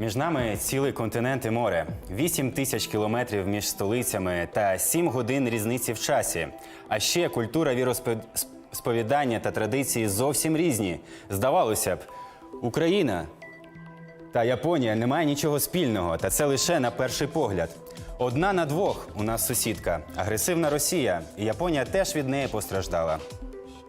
Між нами цілий континент і море, 8 тисяч кілометрів між столицями та 7 годин різниці в часі. А ще культура віросповідання та традиції зовсім різні. Здавалося б, Україна та Японія не має нічого спільного, та це лише на перший погляд. Одна на двох у нас сусідка, агресивна Росія, і Японія теж від неї постраждала.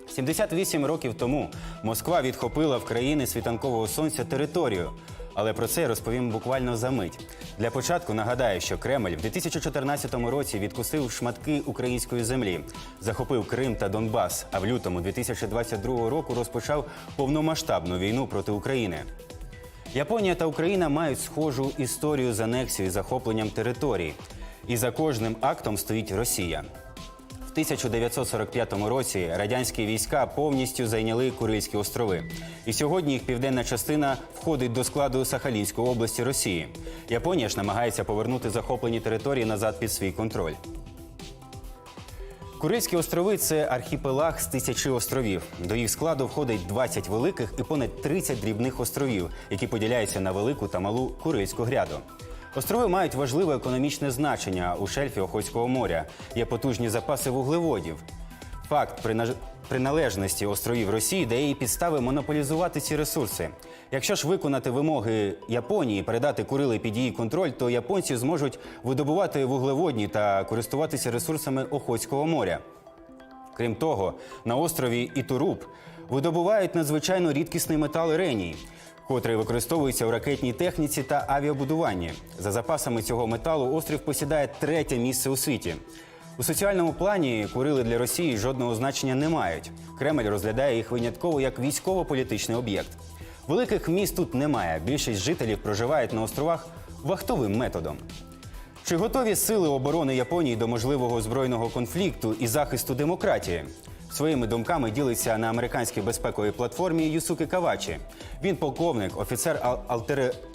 78 років тому Москва відхопила в країни світанкового сонця територію. Але про це я розповім буквально за мить. Для початку нагадаю, що Кремль в 2014 році відкусив шматки української землі, захопив Крим та Донбас. А в лютому 2022 року розпочав повномасштабну війну проти України. Японія та Україна мають схожу історію з анексією і захопленням територій. І за кожним актом стоїть Росія. В 1945 році радянські війська повністю зайняли Курильські острови. І сьогодні їх південна частина входить до складу Сахалінської області Росії. Японія ж намагається повернути захоплені території назад під свій контроль. Курильські острови це архіпелаг з тисячі островів. До їх складу входить 20 великих і понад 30 дрібних островів, які поділяються на велику та малу Курильську гряду. Острови мають важливе економічне значення у шельфі Охотського моря. Є потужні запаси вуглеводів. Факт приналежності островів Росії дає їй підстави монополізувати ці ресурси. Якщо ж виконати вимоги Японії, передати Курили під її контроль, то японці зможуть видобувати вуглеводні та користуватися ресурсами Охотського моря. Крім того, на острові Ітуруб видобувають надзвичайно рідкісний метал реній, котрий використовується в ракетній техніці та авіабудуванні. За запасами цього металу острів посідає третє місце у світі. У соціальному плані Курили для Росії жодного значення не мають. Кремль розглядає їх винятково як військово-політичний об'єкт. Великих міст тут немає. Більшість жителів проживають на островах вахтовим методом. Чи готові сили оборони Японії до можливого збройного конфлікту і захисту демократії? Своїми думками ділиться на американській безпековій платформі Юсуки Кавачі. Він полковник, офіцер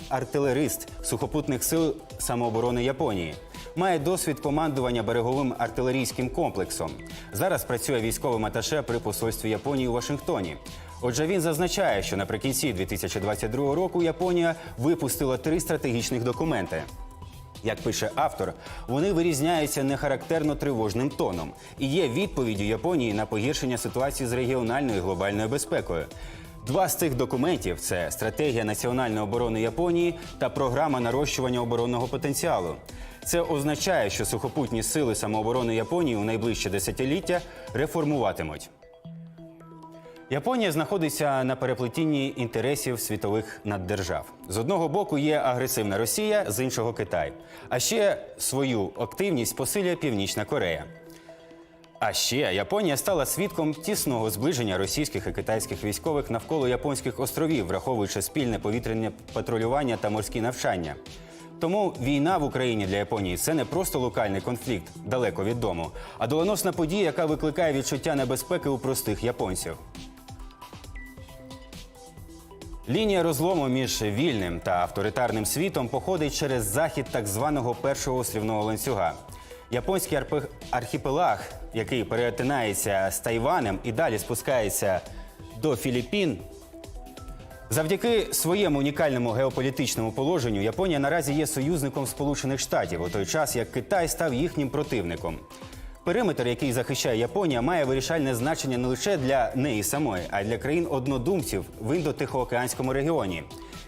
артилерист сухопутних сил самооборони Японії. Має досвід командування береговим артилерійським комплексом. Зараз працює військовим аташе при посольстві Японії у Вашингтоні. Отже, він зазначає, що наприкінці 2022 року Японія випустила три стратегічних документи. Як пише автор, вони вирізняються нехарактерно тривожним тоном і є відповіддю Японії на погіршення ситуації з регіональною і глобальною безпекою. Два з цих документів це стратегія національної оборони Японії та програма нарощування оборонного потенціалу. Це означає, що сухопутні сили самооборони Японії у найближче десятиліття реформуватимуть. Японія знаходиться на переплетінні інтересів світових наддержав. З одного боку є агресивна Росія, з іншого Китай. А ще свою активність посилює Північна Корея. А ще Японія стала свідком тісного зближення російських і китайських військових навколо японських островів, враховуючи спільне повітряне патрулювання та морські навчання. Тому війна в Україні для Японії це не просто локальний конфлікт далеко від дому, а доленосна подія, яка викликає відчуття небезпеки у простих японців. Лінія розлому між вільним та авторитарним світом походить через захід так званого першого острівного ланцюга. Японський архіпелаг, який перетинається з Тайванем і далі спускається до Філіппін. Завдяки своєму унікальному геополітичному положенню Японія наразі є союзником Сполучених Штатів у той час, як Китай став їхнім противником. Периметр, який захищає Японія, має вирішальне значення не лише для неї самої, а й для країн однодумців в індо-тихоокеанському регіоні.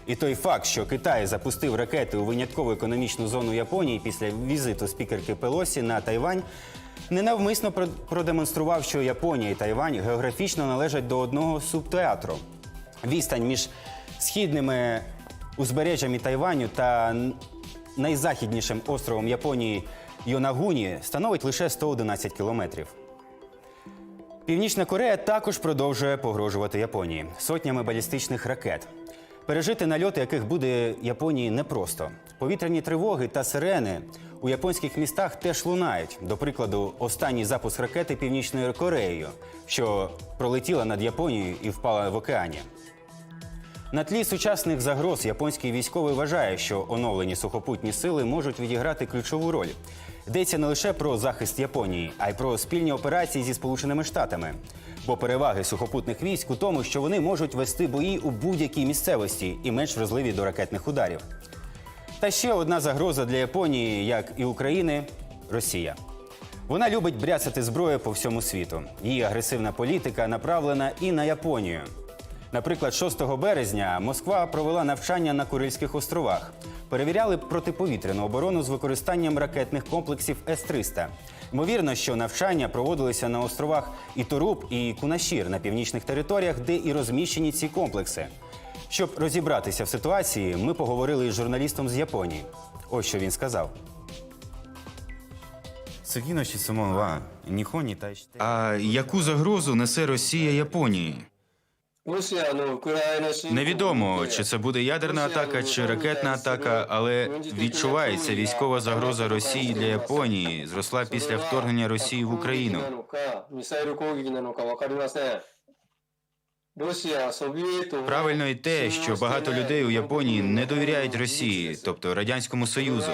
І той факт, що Китай запустив ракети у виняткову економічну зону Японії після візиту спікерки Пелосі на Тайвань, ненавмисно про- продемонстрував, що Японія і Тайвань географічно належать до одного субтеатру. Відстань між східними узбережжями Тайваню та найзахіднішим островом Японії Йонагуні становить лише 111 кілометрів. Північна Корея також продовжує погрожувати Японії сотнями балістичних ракет. Пережити нальоти, яких буде Японії непросто. Повітряні тривоги та сирени у японських містах теж лунають. До прикладу, останній запуск ракети Північною Кореєю, що пролетіла над Японією і впала в океані. На тлі сучасних загроз японський військовий вважає, що оновлені сухопутні сили можуть відіграти ключову роль. Йдеться не лише про захист Японії, а й про спільні операції зі Сполученими Штатами. Бо переваги сухопутних військ у тому, що вони можуть вести бої у будь-якій місцевості і менш вразливі до ракетних ударів. Та ще одна загроза для Японії, як і України Росія. Вона любить бряцати зброю по всьому світу. Її агресивна політика направлена і на Японію. Наприклад, 6 березня Москва провела навчання на Курильських островах, перевіряли протиповітряну оборону з використанням ракетних комплексів С-300. Ймовірно, що навчання проводилися на островах Іторуб і Кунашір на північних територіях, де і розміщені ці комплекси. Щоб розібратися в ситуації, ми поговорили із журналістом з Японії. Ось що він сказав. А яку загрозу несе Росія Японії? Невідомо, чи це буде ядерна атака чи ракетна атака, але відчувається військова загроза Росії для Японії зросла після вторгнення Росії в Україну. Правильно і те, що багато людей у Японії не довіряють Росії, тобто радянському союзу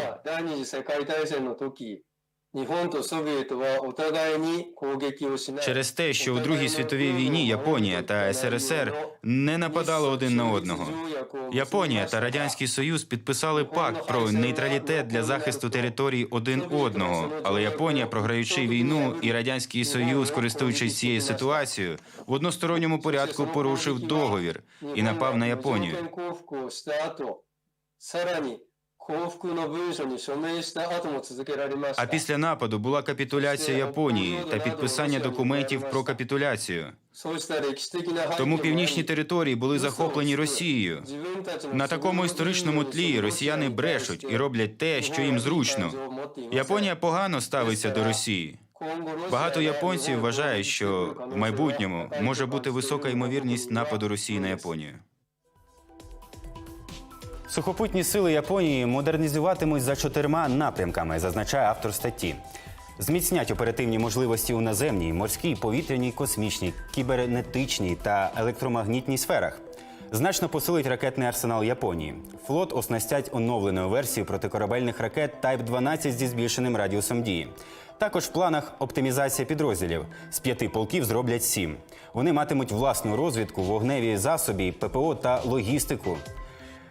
через те, що у Другій світовій війні Японія та СРСР не нападали один на одного. Японія та Радянський Союз підписали пакт про нейтралітет для захисту територій один одного. Але Японія, програючи війну, і радянський союз, користуючись цією ситуацією, в односторонньому порядку порушив договір і напав на Японію. А після нападу була капітуляція Японії та підписання документів про капітуляцію. Тому північні території були захоплені Росією. На такому історичному тлі росіяни брешуть і роблять те, що їм зручно. Японія погано ставиться до Росії. Багато японців вважають, що в майбутньому може бути висока ймовірність нападу Росії на Японію. Сухопутні сили Японії модернізуватимуть за чотирма напрямками, зазначає автор статті. Зміцнять оперативні можливості у наземній, морській, повітряній, космічній, кібернетичній та електромагнітній сферах. Значно посилить ракетний арсенал Японії. Флот оснастять оновленою версією протикорабельних ракет Type 12 зі збільшеним радіусом дії. Також в планах оптимізація підрозділів. З п'яти полків зроблять сім. Вони матимуть власну розвідку, вогневі засоби, ППО та логістику.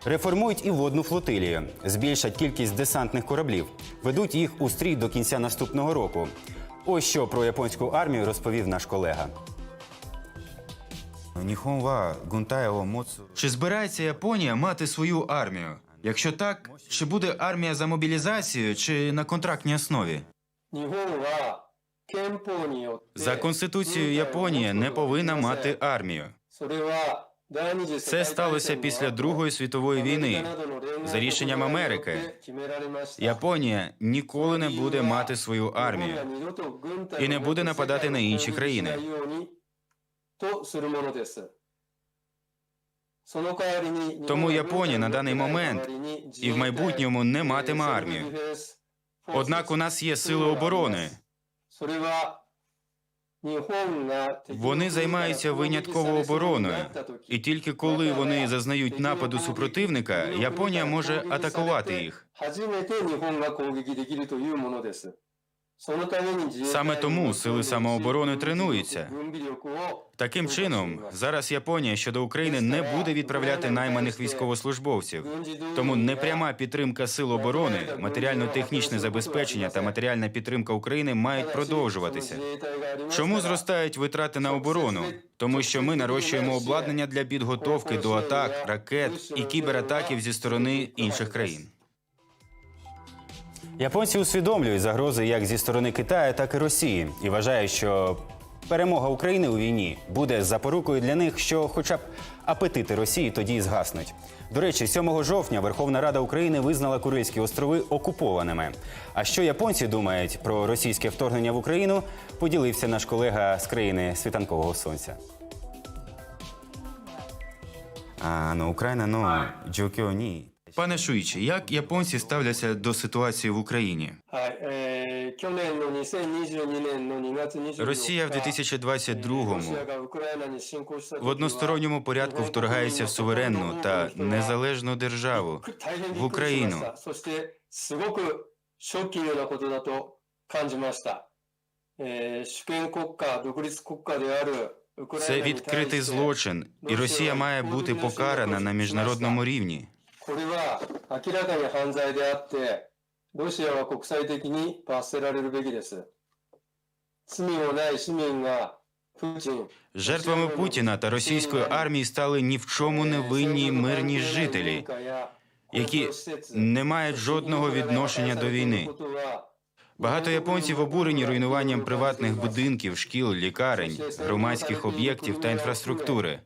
Реформують і водну флотилію, збільшать кількість десантних кораблів, ведуть їх у стрій до кінця наступного року. Ось що про японську армію розповів наш колега. Чи збирається Японія мати свою армію? Якщо так, чи буде армія за мобілізацією чи на контрактній основі? За конституцією Японія не повинна мати армію. Це сталося після Другої світової війни. За рішенням Америки Японія ніколи не буде мати свою армію і не буде нападати на інші країни. Тому Японія на даний момент і в майбутньому не матиме армію. Однак у нас є сили оборони. Вони займаються винятково обороною, І тільки коли вони зазнають нападу супротивника, Японія може атакувати їх. Саме тому сили самооборони тренуються. Таким чином, зараз Японія щодо України не буде відправляти найманих військовослужбовців. Тому непряма підтримка сил оборони, матеріально-технічне забезпечення та матеріальна підтримка України мають продовжуватися. Чому зростають витрати на оборону? Тому що ми нарощуємо обладнання для підготовки до атак, ракет і кібератаків зі сторони інших країн. Японці усвідомлюють загрози як зі сторони Китаю, так і Росії, і вважають, що перемога України у війні буде запорукою для них, що, хоча б апетити Росії тоді згаснуть. До речі, 7 жовтня Верховна Рада України визнала Курильські острови окупованими. А що японці думають про російське вторгнення в Україну, поділився наш колега з країни світанкового сонця. А, ну, Україна, ну, джокіо ні. Пане Шуїчі, як японці ставляться до ситуації в Україні? Росія в 2022-му В односторонньому порядку вторгається в суверенну та незалежну державу в Україну. Це відкритий злочин, і Росія має бути покарана на міжнародному рівні. これは明らかに犯罪であって、ロシアは国際的に罰せられるべきです。罪もない市民がプーチン Жертвами Путіна та російської армії стали ні в чому не винні мирні жителі, які не мають жодного відношення до війни. Багато японців обурені руйнуванням приватних будинків, шкіл, лікарень, громадських об'єктів та інфраструктури,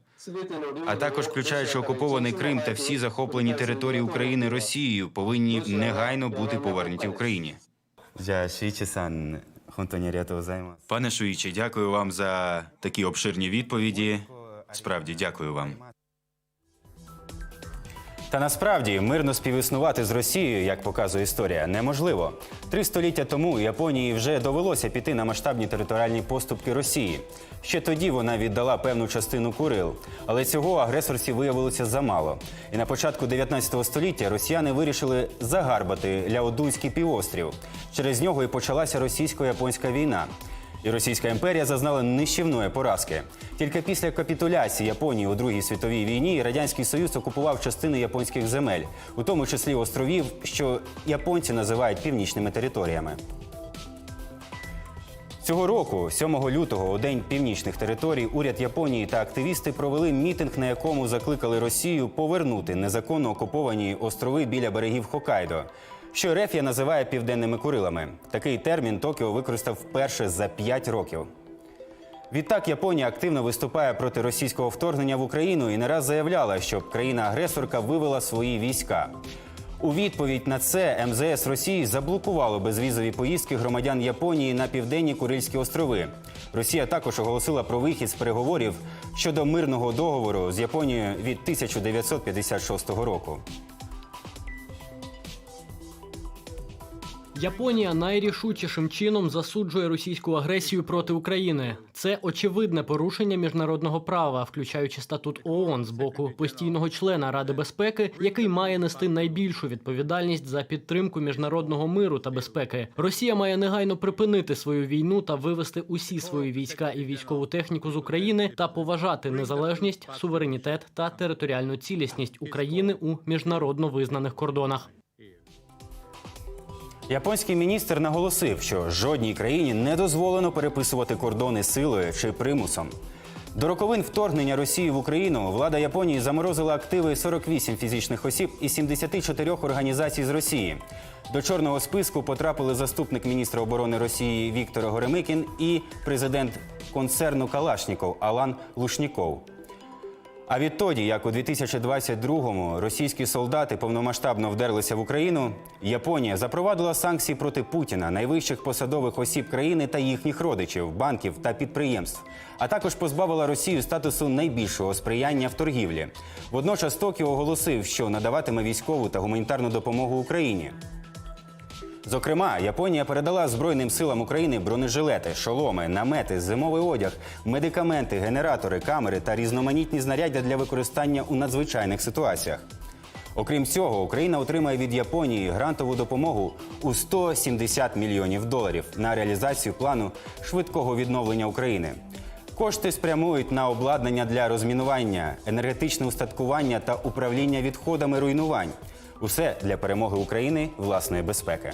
а також включаючи окупований Крим та всі захоплені території України Росією, повинні негайно бути повернуті Україні. Пане Шуїчі, дякую вам за такі обширні відповіді. Справді дякую вам. Та насправді мирно співіснувати з Росією, як показує історія, неможливо. Три століття тому Японії вже довелося піти на масштабні територіальні поступки Росії. Ще тоді вона віддала певну частину Курил, але цього агресорці виявилося замало. І на початку 19 століття росіяни вирішили загарбати Ляодунський півострів. Через нього і почалася російсько-японська війна. І Російська імперія зазнала нищівної поразки. Тільки після капітуляції Японії у Другій світовій війні Радянський Союз окупував частини японських земель, у тому числі островів, що японці називають північними територіями. Цього року, 7 лютого, у день північних територій, уряд Японії та активісти провели мітинг, на якому закликали Росію повернути незаконно окуповані острови біля берегів Хокайдо, що Рефія називає південними Курилами. Такий термін Токіо використав вперше за 5 років. Відтак Японія активно виступає проти російського вторгнення в Україну і не раз заявляла, щоб країна-агресорка вивела свої війська. У відповідь на це МЗС Росії заблокувало безвізові поїздки громадян Японії на південні Курильські острови. Росія також оголосила про вихід з переговорів щодо мирного договору з Японією від 1956 року. Японія найрішучішим чином засуджує російську агресію проти України. Це очевидне порушення міжнародного права, включаючи статут ООН з боку постійного члена Ради безпеки, який має нести найбільшу відповідальність за підтримку міжнародного миру та безпеки. Росія має негайно припинити свою війну та вивести усі свої війська і військову техніку з України та поважати незалежність, суверенітет та територіальну цілісність України у міжнародно визнаних кордонах. Японський міністр наголосив, що жодній країні не дозволено переписувати кордони силою чи примусом. До роковин вторгнення Росії в Україну влада Японії заморозила активи 48 фізичних осіб і 74 організацій з Росії. До чорного списку потрапили заступник міністра оборони Росії Віктор Горемикін і президент концерну Калашніков Алан Лушніков. А відтоді, як у 2022-му російські солдати повномасштабно вдерлися в Україну, Японія запровадила санкції проти Путіна, найвищих посадових осіб країни та їхніх родичів, банків та підприємств, а також позбавила Росію статусу найбільшого сприяння в торгівлі. Водночас Токіо оголосив, що надаватиме військову та гуманітарну допомогу Україні. Зокрема, Японія передала Збройним силам України бронежилети, шоломи, намети, зимовий одяг, медикаменти, генератори, камери та різноманітні знаряддя для використання у надзвичайних ситуаціях. Окрім цього, Україна отримає від Японії грантову допомогу у 170 мільйонів доларів на реалізацію плану швидкого відновлення України. Кошти спрямують на обладнання для розмінування, енергетичне устаткування та управління відходами руйнувань. Усе для перемоги України власної безпеки.